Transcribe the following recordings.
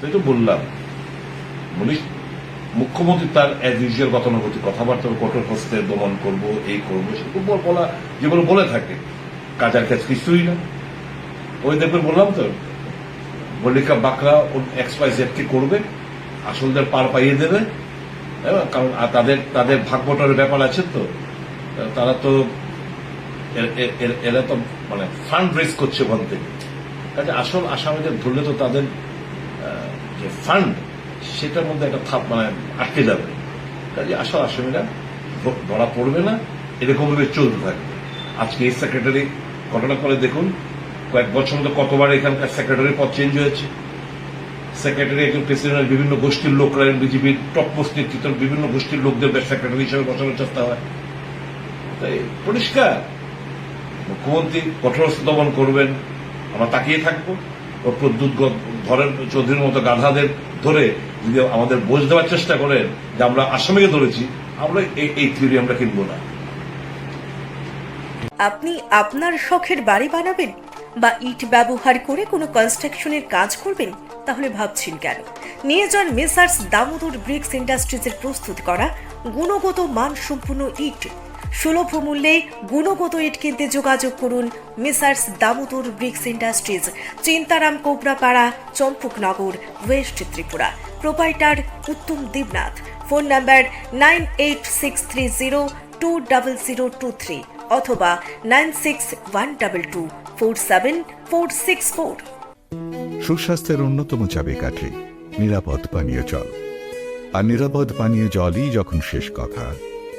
তাই তো বললাম। উনি মুখ্যমন্ত্রী তার অ্যাজ ইউজুয়াল গতানুগতিক কথাবার্তা কঠোর হস্তে দমন করব এই করব সেগুলো বল- যেগুলো বলে থাকে। কাজার কাজ কিছুই না। ওই দেখবেন বললাম তো মল্লিকা বাকরা এক্স ওয়াই জেড কে করবে আসলদের পার পাইয়ে দেবে। হ্যাঁ, কারণ তাদের তাদের ভাগ বটরের ব্যাপার আছে তো। তারা তো এরা তো মানে ফান্ড রেজ করছে ওখান থেকে। আসল আসামিদের ধরলে তো তাদের যে ফান্ড সেটার মধ্যে একটা থাপ মানে আটকে যাবে। কাজে আসল আসামিরা ধরা পড়বে না এরকম ভাবে চলতে থাকবে। আজকে এই সেক্রেটারি ঘটনা করে দেখুন, কয়েক বছর মধ্যে কতবার এখানকার সেক্রেটারি পদ চেঞ্জ হয়েছে। সেক্রেটারি একজন প্রেসিডেন্টের বিভিন্ন গোষ্ঠীর লোকরা বিজেপির টপ পোস্ট নেতৃত্ব, বিভিন্ন গোষ্ঠীর লোকদের সেক্রেটারি হিসেবে বসানোর চেষ্টা হয়। তাই পরিষ্কার। মুখ্যমন্ত্রী কঠোরস্থ দমন করবেন, আমরা তাকিয়ে থাকব ও প্রদ্যুৎ ধরেন চৌধুরীর মতো গাধাদের ধরে যদি আমাদের বোঝ দেওয়ার চেষ্টা করেন যে আমরা আসামিকে ধরেছি, আমরা এই- থিওরি আমরা কিনবো না। আপনি আপনার শখের বাড়ি বানাবেন বা ইট ব্যবহার করে কোনো কনস্ট্রাকশনের কাজ করবেন, তাহলে ভাবছেন কেন? নিয়ে যান মেসার্স দামোদর ব্রিক্স ইন্ডাস্ট্রিজের প্রস্তুত করা গুণগত মানসম্পন্ন ইট। সুলভ মূল্যে গুণগত ইট কিনতে যোগাযোগ করুন messrs Damodar bricks industries, Chintaram Kobrapara, Champaknagar, west Tripura. Proprietor Uttam Debnath. Phone number nine eight six three zero two double zero two three অথবা nine six one double two four seven four six four. সুস্বাস্থ্যের অন্যতম চাবিকাঠি, নিরাপদ পানীয় জল। আর নিরাপদ পানীয় জলই যখন শেষ কথা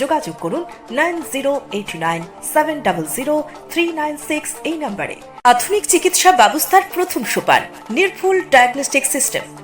যোগাযোগ করুন nine zero eight nine seven double zero three nine six এই নম্বরে। আধুনিক চিকিৎসা ব্যবস্থার প্রথম সোপান, নির্ভুল ডায়াগনস্টিক সিস্টেম।